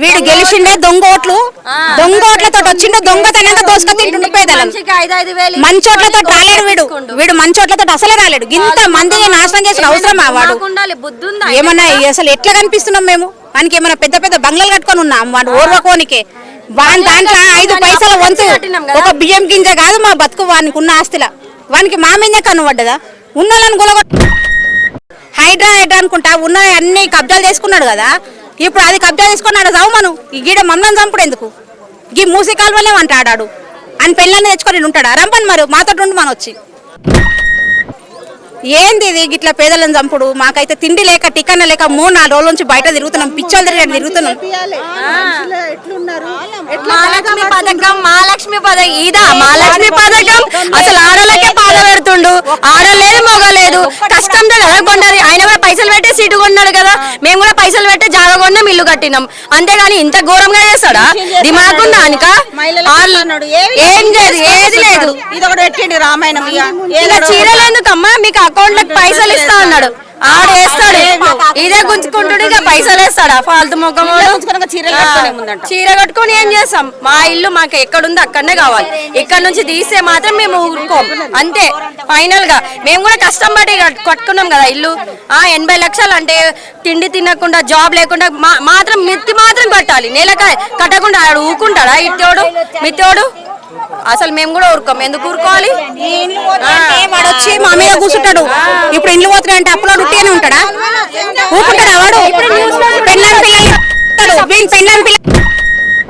వీడు గెలిచిండే దొంగ ఓట్లు దొంగ ఓట్లతో వచ్చిండు దొంగతనంగా దోసుక తింటుండు వేలు మంచోట్లతో రాలేడు వీడు. వీడు మంచోట్లతో అసలే రాలేడు. ఇంత మందిని నాశనం చేసిన అవసరమా వాడు? ఏమన్నా అసలు ఎట్లా కనిపిస్తున్నాం మేము? వానికి ఏమన్నా పెద్ద పెద్ద బంగ్లాలు కట్టుకొని ఉన్నాం వాడు ఓర్వకోనికే. వాని దాంట్లో ఐదు పైసల వంతు ఒక బియ్యం గింజ కాదు మా బతుకు వానికి ఉన్న ఆస్తిలా. వానికి మా మీదే కన్ను పడ్డదా ఉన్నోళ్ళని గులగొట్ట హైడ్రా హైడ్రా అనుకుంటా ఉన్న అన్ని కబ్జాలు చేసుకున్నాడు కదా? ఇప్పుడు అది కబ్జా చేసుకున్నాడు చావు మనం ఈ గీడ మమ్మల్ని చంపుడు ఎందుకు ఈ మూసి కాలువలే అంటాడాడు అని పెళ్ళని తెచ్చుకొని ఉంటాడా? రంపని మరి మాతో ఉండి మన వచ్చి. ఏంది ఇది? గిట్ల పేదలను చంపుడు. మాకైతే తిండి లేక టికన్న లేక మూడు నాలుగు రోజుల నుంచి బయట తిరుగుతున్నాం పిచ్చోళ్ళు తిరిగి తిరుగుతున్నాం. మహాలక్ష్మి పథకం మహాలక్ష్మి పథకం ఇదా మహాలక్ష్మి పథకం. అసలు ఆడలకే బాధ పెడుతుండు. ఆడలేదు మొగలేదు. కష్టంతో కదా కొన్నారు ఆయన కూడా పైసలు పెట్టే సీటు కొన్నాడు కదా. మేము కూడా పైసలు పెట్టే జాగా కొన్నాం ఇల్లు కట్టినాం. అంతేగాని ఇంత ఘోరంగా చేస్తాడా? దిమాకుందా అనుక? ఏం లేదు ఏది లేదు. ఇది ఒకటి పెట్టిండు రామాయణం ఇక. ఇక చీరలు ఎందుకమ్మా? మీకు అకౌంట్లో పైసలు ఇస్తా అన్నాడు. ఆడు వేస్తాడు. ఇదే గుంజుకుంటుడు ఇక పైసలు వేస్తాడా? ఫాల్తు ముఖం. చీర కట్టుకొని ఏం చేస్తాం? మా ఇల్లు మాకు ఎక్కడుందో అక్కడనే కావాలి. ఇక్కడ నుంచి తీస్తే మాత్రం మేము ఊరుకోం. అంతే ఫైనల్గా మేము కూడా కష్టం పడి కట్- కట్టుకున్నాం కదా ఇల్లు. ఆ ఎనభై లక్షలు అంటే తిండి తినకుండా జాబ్ లేకుండా మా- మాత్రం మిత్తి మాత్రం కట్టాలి. నెలక కట్టకుండా ఆడు ఊకుంటాడా ఇట్టోడు మిత్తోడు అసలు మేము కూడా ఊరుకోం. ఎందుకు ఊరుకోవాలి? వచ్చి మా మీద కూర్చుంటాడు. అంటే అప్పులో ఉట్టిగానే ఉంటాడా? ఊపుకుంటాడా వాడు? పెళ్ళాం పిల్లలు వీని పెళ్ళాం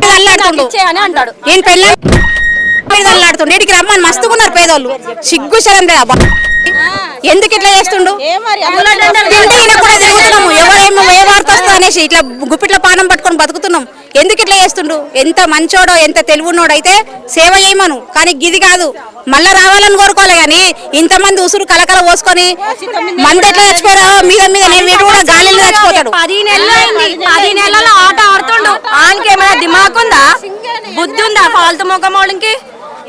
పిల్లలు అంటాడు ఈయన పెళ్ళాం ఇడికి రమ్మని మస్తుకున్నారు పేదోళ్ళు. సిగ్గు శరం లేదా ఎందుకు ఇట్లా చేస్తుండు? ఎవరేమో ఏ వార్త వస్తా అనేసి ఇట్లా గుప్పిట్ల పానం పట్టుకొని బతుకుతున్నాం. ఎందుకు ఇట్లా చేస్తుండు ఎంత మంచోడో ఎంత తెలివున్నోడో అయితే సేవ చేయమను. కానీ గిది కాదు. మళ్ళా రావాలని కోరుకోవాలి కానీ ఇంతమంది ఉసురు కలకల పోసుకొని మంది ఎట్లా చచ్చిపోయారో మీద మీద వీడు కూడా గాలిలో చచ్చిపోతాడు పది నెలలు పది నెలల ఆట ఆడుతుండు. ఆనికి ఏమైనా ఉందా? బుద్ధి ఉందా ఫాల్తు ముఖమోళ్ళకి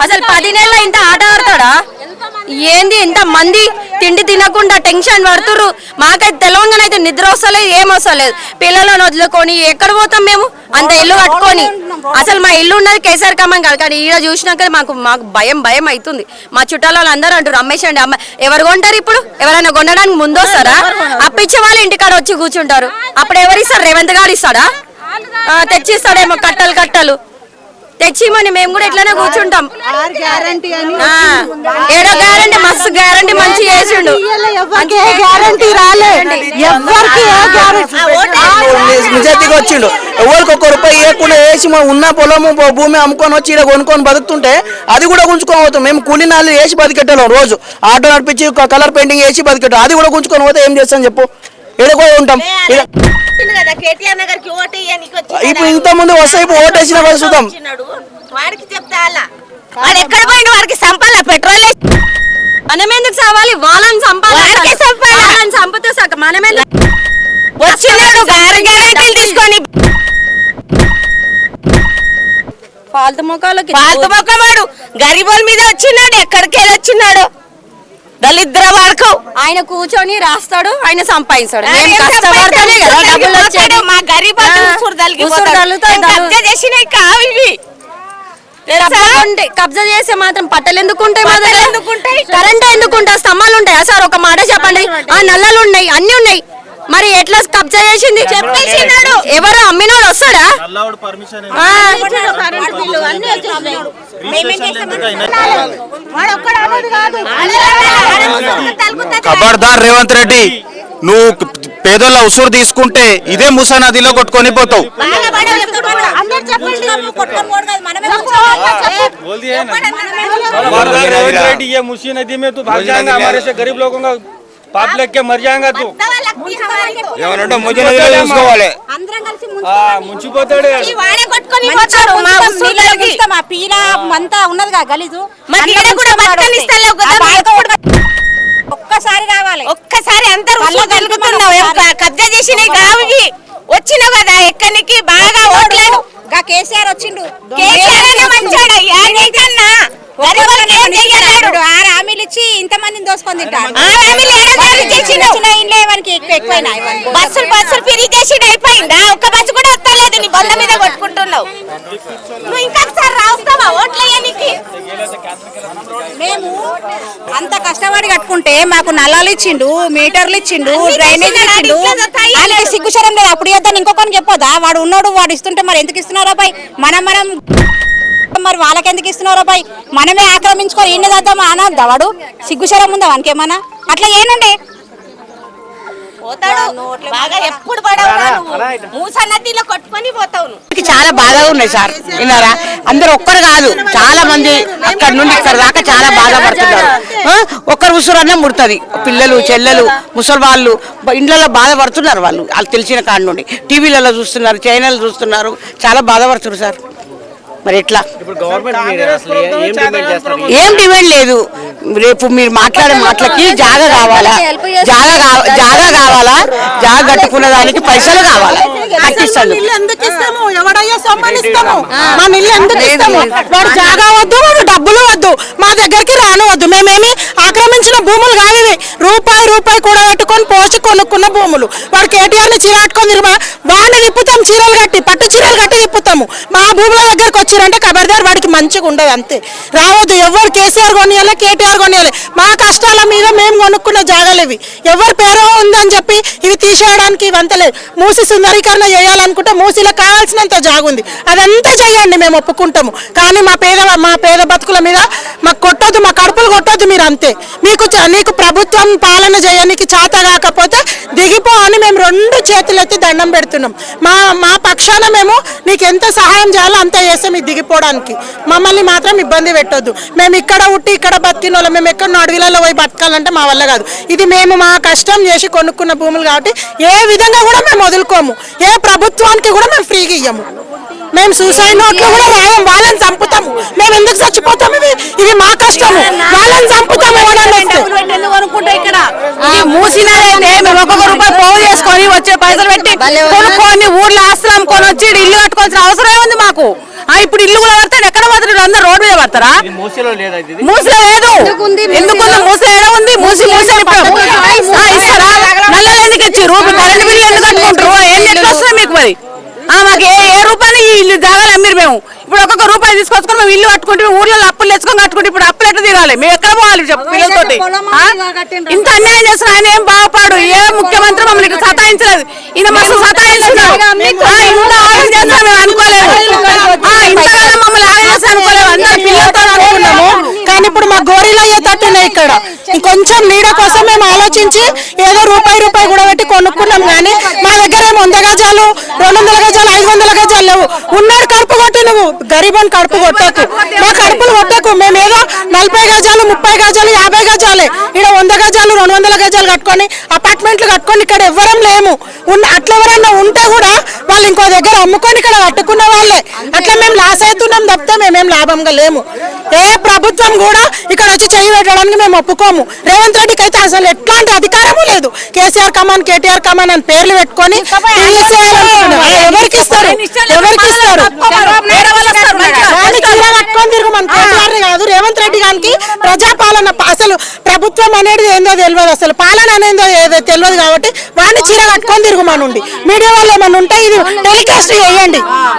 అసలు పది నెలలు ఇంత ఆట ఆడతాడా? ఏంది ఇంత మంది తిండి తినకుండా టెన్షన్ పడుతుర్రు? మాకైతే తెలంగాణ అయితే నిద్ర వస్తలేదు ఏం వస్తలేదు. పిల్లలను వదులుకొని ఎక్కడ పోతాం మేము? అంత ఇల్లు కట్టుకొని. అసలు మా ఇల్లు ఉన్నది కేసీఆర్ కమ్మం కాదు కానీ ఈడ చూసినాక మాకు మాకు భయం భయం అవుతుంది. మా చుట్టాల వాళ్ళు అందరూ అంటారు అమ్మేసండి అమ్మ ఎవరు కొంటారు ఇప్పుడు? ఎవరైనా కొనడానికి ముందు వస్తారా? అప్పిచ్చే వాళ్ళు ఇంటికాడ వచ్చి కూర్చుంటారు. అప్పుడు ఎవరు ఇస్తారు రేవంత్ గారు ఇస్తాడా? తెచ్చిస్తాడేమో కట్టలు కట్టలు. తెచ్చిమని మేము కూడా ఇట్లానే కూర్చుంటాం. గ్యారంటీ అని ఆ, ఏడో గ్యారంటీ మస్తు గ్యారంటీ మంచి చేసిండు. గ్యారంటీ రాలే. ఎవరికి నిజాయితీగా వచ్చిండు. ఎవరికి ఒక్క రూపాయి ఇవ్వకుండా వేసి మా ఉన్న పొలము భూమి అమ్ముకొని వచ్చి ఇక్కడ కొనుక్కొని బతుకుతుంటే అది కూడా గుంజుకొని పోతాం. మేము కూలి నాళ్ళు వేసి బతికెట్టాం రోజు. ఆటో నడిపించి ఒక కలర్ పెయింటింగ్ వేసి బతికెట్టాం అది కూడా గుంజుకొని పోతే ఏం చేస్తాం చెప్పు? ఇక్కడ కూడా ఉంటాం. ఇక- కదా కేటీఆర్ నగర్కి ఓటు ఇయ్యనీకి వచ్చి ఇప్పుడు ఇంత ముందు వస్తే ఇప్పుడు ఓటేసిన వాళ్ళు చూద్దాం. వాడికి చెప్తా అలా. వాడు ఎక్కడ పోయిన వాడికి సంపాల పెట్రోల్ మనం ఎందుకు సావాలి? వాళ్ళని సంపాలి వాళ్ళకే సంపాలా? వాళ్ళని చంపితే సగ మనం ఎందుకు వచ్చినాడు తీసుకొని ఫాల్తు ముఖాలకి పాత మొక్కమాడు గరీబోల్ మీద వచ్చినాడు ఎక్కడికి వెళ్ళి వచ్చినాడు? దళిద్ర వాడకం ఆయన కూర్చొని రాస్తాడు ఆయన సంపాదిస్తాడు. ఆయన మేము కష్టపడతానే కదా డబ్బులు వచ్చేది. మా కబ్జా కావు చేస్తే మాత్రం పట్టలు ఎందుకు ఉంటాయి మా పట్టలు దగ్గర? ఎందుకు ఉంటాయి? కరెంట్ ఎందుకు ఉంటాయి స్తంభాలు ఉంటాయా సార్? ఒక మాట చెప్పండి. ఆ నల్లలు ఉన్నాయి అన్ని ఉన్నాయి. మరి ఎట్లా కబ్జా చేసింది? చెప్పేసినాడు ఎవరు అమ్మినోడు? వస్తాడా? ఆ, ఖబర్దార్ రేవంత్ రెడ్డి నువ్వు పేదోళ్ళ ఉసురు తీసుకుంటే ఇదే ముసా నదిలో కొట్టుకొని పోతావు बोल दिया है ना खबरदार रेवंत रेड्डी ये मुसी नदी में तू भाग जाएगा हमारे से गरीब लोगों का पाप लग के मर जाएगा तू ఏమనంటే ముజ నదిలో చూసుకోవాలి ఆ, ముంచిపోతాడు మా పీల అంతా ఉన్నదిగా గలీజు మరి ఈడ కూడా ఒక్కసారి రావాలి. ఒక్కసారి రుసులు కలుగుతున్నావు కబ్జా చేసినవి కావు ఇవి వచ్చినావు కదా ఎక్కడికి? బాగా ఓట్లేడు గా కేసీఆర్ వచ్చిండు. కేసీఆర్ ఆరు హామీలు ఇచ్చి ఇంత మందిని దోసుకొని ఎక్కువైనా బస్సులు బస్సులు ఫ్రీ అయిపోయిందా? ఒక్క బస్సు కూడా వస్తలేదు నీ నువ్వు ఇంకొకసారి రాస్తావా? ఓట్లు వేయనీకి మేము అంత కష్టపడి కట్టుకుంటే మాకు నల్లాలు ఇచ్చిండు మీటర్లు ఇచ్చిండు డ్రైనేజ్ ఇచ్చిండు. ఆయనకి సిగ్గుశరం లేదు. అప్పుడు ఇద్దాను ఇంకొకరిని చెప్పొద్దా? వాడు ఉన్నాడు వాడు ఇస్తుంటే మరి ఎందుకు ఇస్తున్నారో బాయ్? మనం మనం మరి వాళ్ళకి ఎందుకు ఇస్తున్నారో బాయ్? మనమే ఆక్రమించుకొని ఈయన చేద్దామా అనద్దా వాడు? సిగ్గుశరం ఉందా వానికి ఏమన్నా అట్లా ఏనండి పోతాడు. బాగా ఎప్పుడు పడవు మూస నదిలో కొట్టుకొని పోతావు నువ్వు. చాలా బాధగా ఉన్నాయి సార్. విన్నారా? అందరు ఒక్కరు కాదు. చాలా మంది అక్కడ నుండి ఇక్కడ దాకా చాలా బాధపడుతున్నారు ఒక్కరు ఉసురన్నా ముడుతుంది. పిల్లలు చెల్లెలు ముసలి వాళ్ళు ఇండ్లలో బాధపడుతున్నారు వాళ్ళు. వాళ్ళు తెలిసిన కాడ నుండి. టీవీలలో చూస్తున్నారు ఛానల్ చూస్తున్నారు. చాలా బాధపడుతున్నారు సార్. మరి ఎట్లా? ఏం డిమాండ్ లేదు. రేపు మీరు మాట్లాడే మాటలకి జాగా కావాలా? జాగా జాగా కావాలా? జాగా కట్టుకున్న దానికి పైసలు కావాలా? కట్టిస్తాను ఇల్లు ఎందుకు ఇస్తాము? ఎవడయ్యా సొమ్మని ఇస్తాము మన ఇల్లు ఎందుకు ఇస్తాము? వాడు జాగా వద్దు వాడు డబ్బులు వద్దు. మా దగ్గరికి రానివద్దు. మేమేమి ఆక్రమించిన భూములు కావు ఇవి రూపాయి రూపాయి కూడా పెట్టుకొని పోసి కొనుక్కున్న భూములు. వాడు కేటీఆర్ని చీర కట్టుకొని తిరుమా వాడిని తిప్పుతాం చీరలు కట్టి పట్టు చీరలు కట్టి తిప్పుతాము. మా భూముల దగ్గరకు వచ్చిరంటే కబర్దార్ వాడికి మంచిగా ఉండదు అంతే. రావద్దు. ఎవరు కేసీఆర్ కొనియాలి కేటీఆర్ కొనియాలి మా కష్టాల మీద మేము కొనుక్కున్న జాగాలు ఇవి. ఎవరి పేరు ఉందని చెప్పి ఇవి తీసేయడానికి వంతలేదు లేదు. మూసి సుందరీకరణ చేయాలనుకుంటే మూసిలో కావాల్సినంత జాగుంది. అదంతా చేయండి మేము ఒప్పుకుంటాము. కానీ మా పేద మా పేద బతుకుల మీద మాకు కొట్టద్దు మా కడుపులు కొట్టొద్దు మీరు అంతే. మీకు నీకు ప్రభుత్వం పాలన చేయడానికి చేత కాకపోతే దిగిపో అని మేము రెండు చేతులెత్తి దండం పెడుతున్నాం. మా మా పక్షాన మేము నీకు ఎంత సహాయం చేయాలో అంత చేస్తాం ఇది దిగిపోవడానికి. మమ్మల్ని మాత్రం ఇబ్బంది పెట్టొద్దు. మేము ఇక్కడ ఉట్టి ఇక్కడ బతికిన వాళ్ళం. మేము ఎక్కడ అడవిలలో పోయి బతకాలంటే మా వల్ల కాదు. ఇది మేము మా కష్టం చేసి కొనుక్కున్న భూములు కాబట్టి ఏ విధంగా కూడా మేము వదులుకోము. ఏ ప్రభుత్వానికి కూడా మేము ఫ్రీగా ఇయ్యము. మేము సూసైడ్ నోట్లు కూడా రాయం వాళ్ళని చంపుతాము. మేము ఎందుకు చచ్చిపోతాము? ఇది ఇవి మా కష్టము. వాళ్ళని మూసినారైతే మేము ఒక్కొక్క రూపాయి పోగు చేసుకొని వచ్చే పైసలు పెట్టి కొనుక్కొని ఊర్లో ఆస్తులు అమ్ముకొని వచ్చి ఇల్లు కట్టుకోవాల్సిన అవసరం ఏముంది మాకు? ఆ ఇప్పుడు ఇల్లు కూడా పడతాడు ఎక్కడ పడతాడు? అందరు రోడ్డు మీద పడతారా? మూసిలో లేదు ఎందుకు ఉంది మూసి ఏడ ఉంది? మూసి మూసి ఇస్తారా? నల్లలు ఎందుకు ఇచ్చి రూపాయి కరెంట్ బిల్లు ఎందుకు కట్టుకుంటారు? ఎన్ని ఎట్లా వస్తున్నాయి మీకు మరి? ఆ, మాకు ఏ ఏ రూపాయలు ఇల్లు జాగాలు అమ్మిరు మేము. ఇప్పుడు ఒక్కొక్క రూపాయి తీసుకొచ్చుకొని మేము ఇల్లు కట్టుకుంటే ఊర్లో అప్పులు తెచ్చుకొని కట్టుకుంటే ఇప్పుడు అప్పులు తీరాలి మేము ఎక్కడ పోవాలి చెప్పు పిల్లలతోటి? ఆ? ఇంత అన్యాయం చేస్తున్నా ఆయన ఏం బాగుపాడు? ఏ ముఖ్యమంత్రి మమ్మల్ని ఇట్లా సతాయించలేదు. ఈయన మస్తు ఇంత మేము అనుకోలేదు. మమ్మల్ని అనుకోలేదు అందరు పిల్లలతో అనుకున్నాము. కానీ ఇప్పుడు మా గోరీలు అయ్యేటట్టున్నాయి ఇక్కడ. ఇంకొంచెం నీడ కోసం మేము ఆలోచించి ఏదో రూపాయి రూపాయి కూడా పెట్టి కొనుక్కున్నాం కానీ మా దగ్గర ఏమో వంద గజాలు రెండు వందల గజాలు ఐదు వందల గజాలు లేవు. ఉన్నాడు కడుపు కొట్టి నువ్వు. గరీబన్ కడుపు కొట్టకు. మా కడుపులు కొట్టకు. మేము ఏదో నలభై గజాలు ముప్పై గజాలు యాభై గజాలే. ఇక్కడ వంద గజాలు రెండు వందల గజాలు కట్టుకొని అపార్ట్మెంట్లు కట్టుకొని ఇక్కడ ఎవ్వరం లేము. ఉన్న అట్లా ఎవరైనా ఉంటే కూడా వాళ్ళు ఇంకో దగ్గర అమ్ముకొని ఇక్కడ కట్టుకున్న వాళ్ళే. అట్లా మేము లాస్ అవుతున్నాం తప్పితే మేమేం లాభంగా లేము. ఏ ప్రభుత్వం కూడా ఇక్కడ వచ్చి చేయి పెట్టడానికి మేము ఒప్పుకోము. రేవంత్ రెడ్డికి అయితే అసలు ఎట్లాంటి అధికారము లేదు. కేసీఆర్ కమాన్ కేటీఆర్ కమాన్ అని పేర్లు పెట్టుకొని. ఎవరికి ఇస్తారు? ఎవరికి ఇస్తారు వాడిని చీర కట్టుకొని తిరుగు మన కేసీఆర్ కాదు రేవంత్ రెడ్డి గారికి ప్రజాపాలన ప- అసలు ప్రభుత్వం అనేది ఏందో తెలియదు. అసలు పాలన అనేది ఏదో తెలియదు కాబట్టి వాడిని చీర కట్టుకొని తిరుగుమనుండి మీడియా వాళ్ళు ఏమన్నా ఉంటే ఇది టెలికాస్ట్ చేయండి